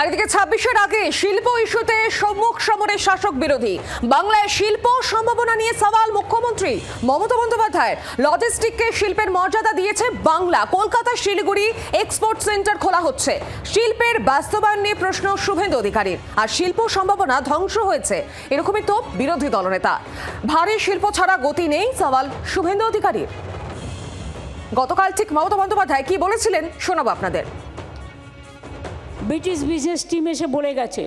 আর এদিকে ছাব্বিশের আগে শিল্প ইস্যুতে সম্মুখ সমরের শাসক বিরোধী। বাংলায় শিল্প সম্ভাবনা নিয়ে সওয়াল মুখ্যমন্ত্রী মমতা বন্দ্যোপাধ্যায় লজিস্টিককে শিল্পের মর্যাদা দিয়েছে বাংলা। কলকাতা শিলিগুড়ি এক্সপোর্ট সেন্টার খোলা হচ্ছে। শিল্পের বাস্তবায়ন নিয়ে প্রশ্ন শুভেন্দু অধিকারীর। আর শিল্প সম্ভাবনা ধ্বংস হয়েছে। এরকমই তো বিরোধী দলনেতা। ভারী শিল্প ছাড়া গতি নেই সওয়াল শুভেন্দু অধিকারীর। গতকাল ঠিক মমতা বন্দ্যোপাধ্যায় কি বলেছিলেন শোনাবো আপনাদের। ব্রিটিশ বিজনেস টিম এসে বলে গেছে,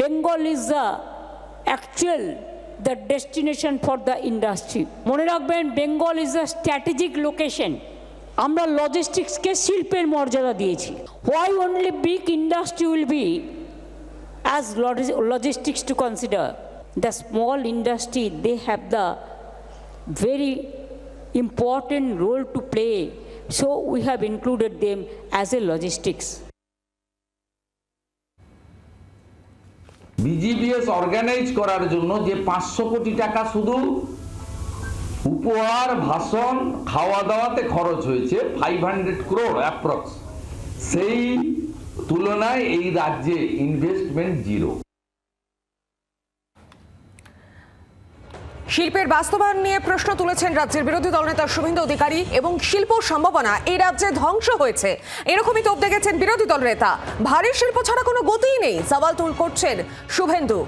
Bengal is the actual the destination for the industry মনে রাখবেন, Bengal is the strategic location আমরা লজিস্টিক্সকে শিল্পের মর্যাদা দিয়েছি। Why only big industry will be as logistics to consider? The small industry, they have the very important role to play. So, we have included them as a logistics BGBS organise করার জন্য যে পাঁচশো কোটি টাকা শুধু উপহার, ভাষণ খাওয়া দাওয়াতে খরচ হয়েছে ফাইভ হান্ড্রেড ক্রোড অ্যাপ্রক্স সেই তুলনায় এই রাজ্যে ইনভেস্টমেন্ট জিরো শিল্পের বাস্তবায়ন নিয়ে প্রশ্ন তুলেছেন রাজ্যের বিরোধী দলনেতা শুভেন্দু অধিকারী এবং শিল্প সম্ভাবনা এই রাজ্যে ধ্বংস হয়েছে। এরকমই তোপ দেখেছেন বিরোধী দলনেতা ভারী শিল্প ছাড়া কোনো গতিই নেই, সওয়াল তুল করছেন শুভেন্দু।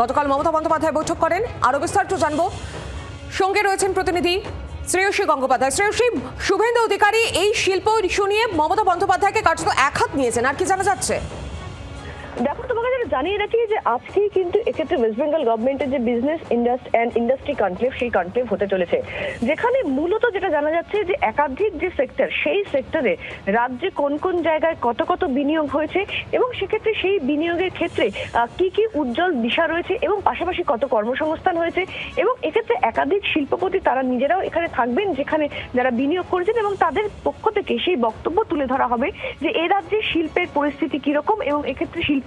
গতকাল মমতা বন্দ্যোপাধ্যায় বৈঠক করেন। আরও বিস্তারিত জানব। সঙ্গে রয়েছেন প্রতিনিধি শ্রেয়সী গঙ্গোপাধ্যায়। শ্রেয়সী, শুভেন্দু অধিকারী এই শিল্প ইস্যু নিয়ে মমতা বন্দ্যোপাধ্যায়কে কার্যত এক হাত নিয়েছেন। আর কি জানা যাচ্ছে? দেখো, তোমাকে যেটা জানিয়ে রাখি যে আজকেই কিন্তু এক্ষেত্রে ওয়েস্ট বেঙ্গল গভর্নমেন্টের যে business industry and industry conclave সেই কনক্লেভ হতে চলেছে। যেখানে মূলত যেটা জানা যাচ্ছে যে একাধিক যে সেক্টর সেই সেক্টরে রাজ্যে কোন কোন জায়গায় কত কত বিনিয়োগ হয়েছে এবং সেক্ষেত্রে সেই বিনিয়োগের ক্ষেত্রে কি কি উজ্জ্বল দিশা রয়েছে এবং পাশাপাশি কত কর্মসংস্থান হয়েছে এবং এক্ষেত্রে একাধিক শিল্পপতি তারা নিজেরাও এখানে থাকবেন যেখানে যারা বিনিয়োগ করেছেন এবং তাদের পক্ষ থেকে সেই বক্তব্য তুলে ধরা হবে যে এ রাজ্যে শিল্পের পরিস্থিতি কীরকম এবং এক্ষেত্রে শিল্প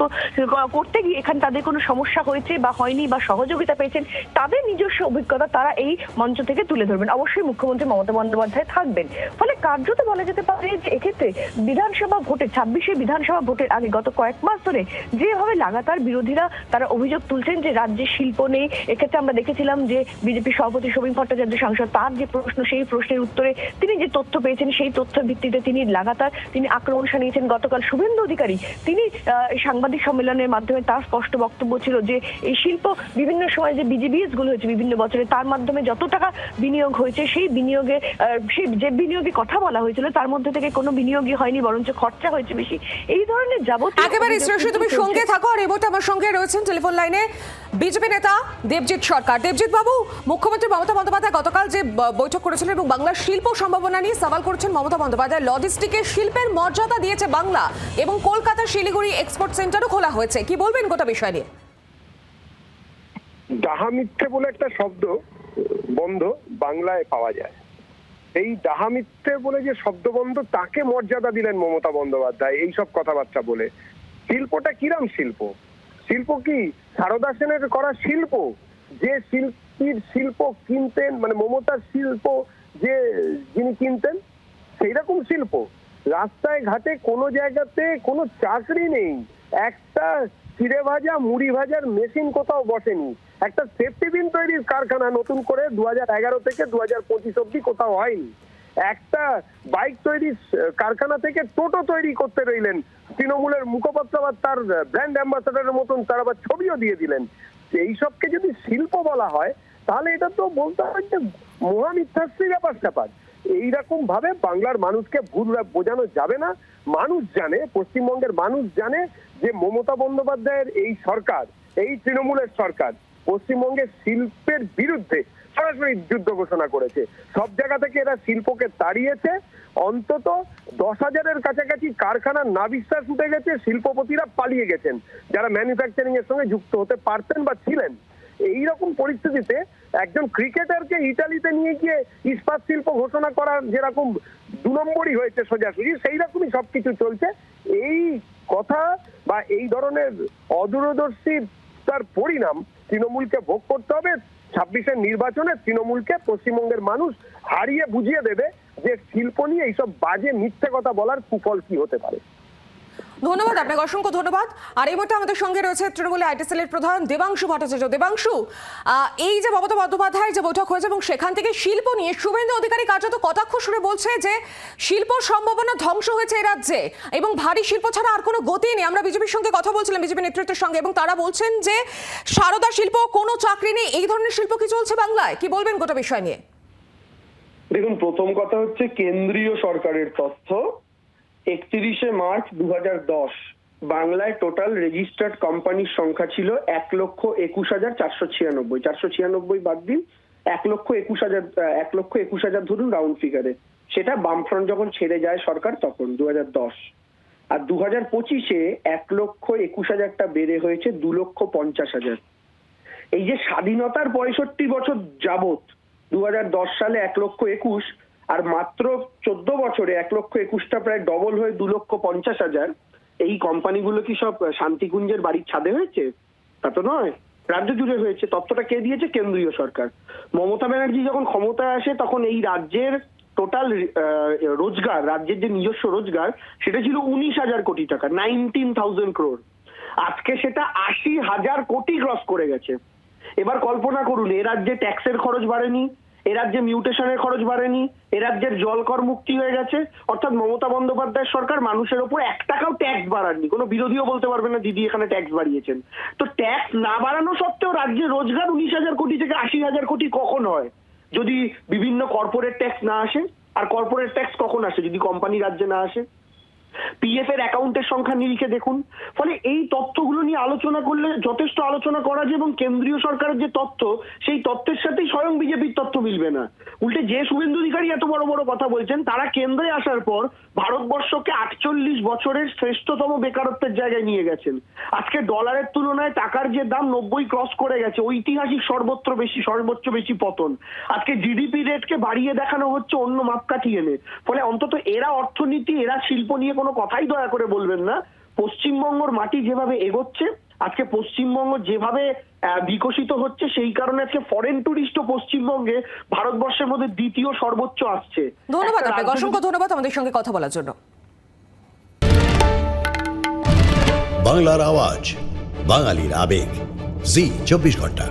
করতে গিয়ে এখানে তাদের কোনো সমস্যা হয়েছে বা হয়নি বা সহযোগিতা পেয়েছেন, তাদের নিজস্ব অভিজ্ঞতা তারা এই মঞ্চ থেকে তুলে ধরবেন। অবশ্যই মুখ্যমন্ত্রী মমতা বন্দ্যোপাধ্যায় থাকবেন। ফলে কার্যত বলা যেতে পারে যে এক্ষেত্রে বিধানসভা ভোটে, ছাব্বিশে বিধানসভা ভোটের আগে গত কয়েক মাস ধরে যেভাবে লাগাতার বিরোধীরা তারা অভিযোগ তুলছেন যে রাজ্যে শিল্প নেই, এক্ষেত্রে আমরা দেখেছিলাম যে বিজেপি সভাপতি সমীম ভট্টাচার্য সাংসদ তার যে প্রশ্ন, সেই প্রশ্নের উত্তরে তিনি যে তথ্য পেয়েছেন, সেই তথ্যের ভিত্তিতে তিনি লাগাতার তিনি আক্রমণ শানিয়েছেন। গতকাল শুভেন্দু অধিকারী তিনি এই সাংবাদিক সম্মেলনের মাধ্যমে তার স্পষ্ট বক্তব্য ছিল যে এই শিল্প বিভিন্ন সময় যে বিজিবিএসগুলো হয়েছে বিভিন্ন বছরে তার মাধ্যমে যত টাকা বিনিয়োগ হয়েছে সেই বিনিয়োগে সেই যে বিনিয়োগে কথা বলা হয়েছিল তার মধ্যে থেকে কোনো বিনিয়োগই হয়নি বরঞ্চ খরচা হয়েছে বেশি। এই ধরনের যাবতীয় একেবারে শ্রেষ্ঠ তুমি সঙ্গে থাকো আর আমার সঙ্গে রয়েছেন টেলিফোন লাইনে বিজেপি নেতা দেবজিৎ সরকার। দেবজিৎ বাবু মুখ্যমন্ত্রী মমতা বন্দ্যোপাধ্যায় গতকাল যে বৈঠক করেছিলেন এবং বাংলার শিল্প সম্ভাবনা নিয়ে সওয়াল করেছেন মমতা বন্দ্যোপাধ্যায়। লজিস্টিকের শিল্পের মর্যাদা দিয়েছে বাংলা এবং কলকাতা শিলিগুড়ি এক্সপোর্ট সেন্টারও খোলা হয়েছে। কি বলবেন গোটা বিষয় নিয়ে? ডাহা মিথ্যে বলে একটা শব্দ, বন্ধ বাংলায় পাওয়া যায়। এই ডাহা মিথ্যে বলে যে শব্দবন্ধ তাকে মর্যাদা দিলেন মমতা বন্দ্যোপাধ্যায়, এই সব কথাবার্তা বলে। শিল্পটা কিরাম শিল্প? শিল্প কি সারদা সেনের করা শিল্প? যে শিল্পীর শিল্প কিনতেন মানে মমতার শিল্প যে যিনি কিনতেন সেই রকম শিল্প। রাস্তায় ঘাটে কোনো জায়গাতে কোনো চাকরি নেই। একটা চিড়ে ভাজা মুড়ি ভাজার মেশিন কোথাও বসেনি। একটা সেফটি বিন তৈরির কারখানা নতুন করে দু এগারো থেকে দু হাজার পঁচিশ অব্দি কোথাও হয়নি। একটা বাইক আহ, কারখানা থেকে টোটো তৈরি করতে রইলেন। তৃণমূলের মুখপাত্র আবার তার ব্র্যান্ড অ্যাম্বাসাডারের মতন তার আবার ছবিও দিয়ে দিলেন। এই সবকে যদি শিল্প বলা হয় তাহলে এটা তো বলতে হয় যে মহামিথ্যাশ্রী ব্যাপার স্যাপার এইরকম ভাবে বাংলার মানুষকে ভুল বোঝানো যাবে না। মানুষ জানে, পশ্চিমবঙ্গের মানুষ জানে যে মমতা বন্দ্যোপাধ্যায়ের এই সরকার, এই তৃণমূলের সরকার পশ্চিমবঙ্গের শিল্পের বিরুদ্ধে সরাসরি যুদ্ধ ঘোষণা করেছে। সব জায়গা থেকে এরা শিল্পকে তাড়িয়েছে। অন্তত দশ হাজারের কাছাকাছি কারখানার নাবিশ্বাস উঠে গেছে, শিল্পপতিরা পালিয়ে গেছেন। যারা ম্যানুফ্যাকচারিং এর সঙ্গে যুক্ত হতে পারতেন বা ছিলেন এই রকম পরিস্থিতিতে একজন ক্রিকেটারকে ইটালিতে নিয়ে গিয়ে ইস্পাত শিল্প ঘোষণা করার যেরকম দু নম্বরই হয়েছে সোজাসুজি সেই রকমই সবকিছু চলছে। এই কথা বা এই ধরনের অদূরদর্শী তার পরিণাম তৃণমূলকে ভোগ করতে হবে। ছাব্বিশের নির্বাচনে তৃণমূলকে পশ্চিমবঙ্গের মানুষ হারিয়ে বুঝিয়ে দেবে যে শিল্প নিয়ে এইসব বাজে মিথ্যে কথা বলার কুফল কি হতে পারে। ধন্যবাদ, আপনাকে অসংখ্য ধন্যবাদ। আর এই মুহূর্তে আমাদের সঙ্গে রয়েছে তৃণমূল আইটি সেলের প্রধান দেবাংশু ভট্টাচার্য। দেবাংশু এই যে মমতা বন্দ্যোপাধ্যায়ের যে বৈঠক হয়েছে এবং সেখান থেকে শিল্প নিয়ে শুভেন্দু অধিকারী কার্যত কটাক্ষ সুরে বলছে যে, শিল্প সম্ভাবনা ধ্বংস হয়েছে এই রাজ্যে এবং ভারী শিল্প ছাড়া আর কোনো গতি নেই। আমরা বিজেপির সঙ্গে কথা বলছিলাম, বিজেপি নেতৃত্বের সঙ্গে এবং তারা বলছেন যে, সারদা শিল্প, কোনো চাকরি নেই। এই ধরনের শিল্প কি চলছে বাংলায়? কি বলবেন গোটা বিষয় নিয়ে? দেখুন, প্রথম কথা হচ্ছে কেন্দ্রীয় সরকারের তথ্য। একত্রিশে মার্চ দু হাজার দশ, বাংলায় টোটাল রেজিস্টার্ড কোম্পানির সংখ্যা ছিল এক লক্ষ একুশ হাজার চারশো ছিয়ানব্বই। চারশো ছিয়ানব্বই বাদ দিন, এক লক্ষ একুশ হাজার এক লক্ষ একুশ হাজার ধরুন রাউন্ড ফিগারে সেটা বামফ্রন্ট যখন ছেড়ে যায় সরকার, তখন দু হাজার দশ। আর দু হাজার পঁচিশে এক লক্ষ একুশ হাজারটা বেড়ে হয়েছে দু লক্ষ পঞ্চাশ হাজার। এই যে স্বাধীনতার পঁয়ষট্টি বছর যাবত দু হাজার দশ সালে এক লক্ষ একুশ আর মাত্র চোদ্দ বছরে এক লক্ষ একুশটা প্রায় ডবল হয়ে দু লক্ষ পঞ্চাশ হাজার। এই কোম্পানিগুলো কি সব শান্তিকুঞ্জের বাড়ির ছাদে হয়েছে? তা তো নয়। রাজ্য জুড়ে হয়েছে। তথ্যটা কে দিয়েছে? কেন্দ্রীয় সরকার। মমতা ব্যানার্জি যখন ক্ষমতায় আসে, তখন এই রাজ্যের টোটাল রোজগার, রাজ্যের যে নিজস্ব রোজগার, সেটা ছিল উনিশ হাজার কোটি টাকা নাইনটিন থাউজেন্ড ক্রোর আজকে সেটা আশি হাজার কোটি ক্রস করে গেছে। এবার কল্পনা করুন, এ রাজ্যে ট্যাক্সের খরচ বাড়েনি। এ রাজ্যে মিউটেশনের খরচ বাড়েনি, এ রাজ্যের জল কর মুক্তি হয়ে গেছে, অর্থাৎ মমতা বন্দ্যোপাধ্যায় সরকার মানুষের ওপর এক টাকাও ট্যাক্স বাড়াননি। কোনো বিরোধীও বলতে পারবে না, দিদি এখানে ট্যাক্স বাড়িয়েছেন। তো ট্যাক্স না বাড়ানো সত্ত্বেও রাজ্যে রোজগার উনিশ হাজার কোটি থেকে আশি হাজার কোটি কখন হয়? যদি বিভিন্ন কর্পোরেট ট্যাক্স না আসে, আর কর্পোরেট ট্যাক্স কখন আসে? যদি কোম্পানি রাজ্যে না আসে? পিএফ এর অ্যাকাউন্টের সংখ্যা নিরিখে দেখুন। ফলে এই তথ্যগুলো নিয়ে আলোচনা করলে যথেষ্ট আলোচনা করা যায় এবং কেন্দ্রীয় সরকারের যে তথ্য, সেই তথ্যের সাথেই স্বয়ং বিজেপির তথ্য মিলবে না। উল্টে যে শুভেন্দু অধিকারী এত বড় বড় কথা বলছেন, তারা কেন্দ্রে আসার পর ভারতবর্ষকে আটচল্লিশ বছরের শ্রেষ্ঠতম বেকারত্বের জায়গায় নিয়ে গেছেন। আজকে ডলারের তুলনায় টাকার যে দাম নব্বই ক্রস করে গেছে ঐতিহাসিক সর্বত্র বেশি, সর্বোচ্চ বেশি পতন। আজকে জিডিপি রেটকে বাড়িয়ে দেখানো হচ্ছে অন্য মাপকাঠি এনে। ফলে অন্তত এরা অর্থনীতি, এরা শিল্প নিয়ে কোনো কথাই দয়া করে বলবেন না। পশ্চিমবঙ্গর মাটি যেভাবে এগোচ্ছে আজকে পশ্চিমবঙ্গ যেভাবে বিকশিত হচ্ছে সেই কারণে আজকে ফরেন টুরিস্টও পশ্চিমবঙ্গে ভারতবর্ষের মধ্যে দ্বিতীয় সর্বোচ্চ আসছে। ধন্যবাদ আপনাকে অসংখ্য ধন্যবাদ আমাদের সঙ্গে কথা বলার জন্য। বাংলার আওয়াজ বাঙালির আবেগ। জি চব্বিশ ঘণ্টা।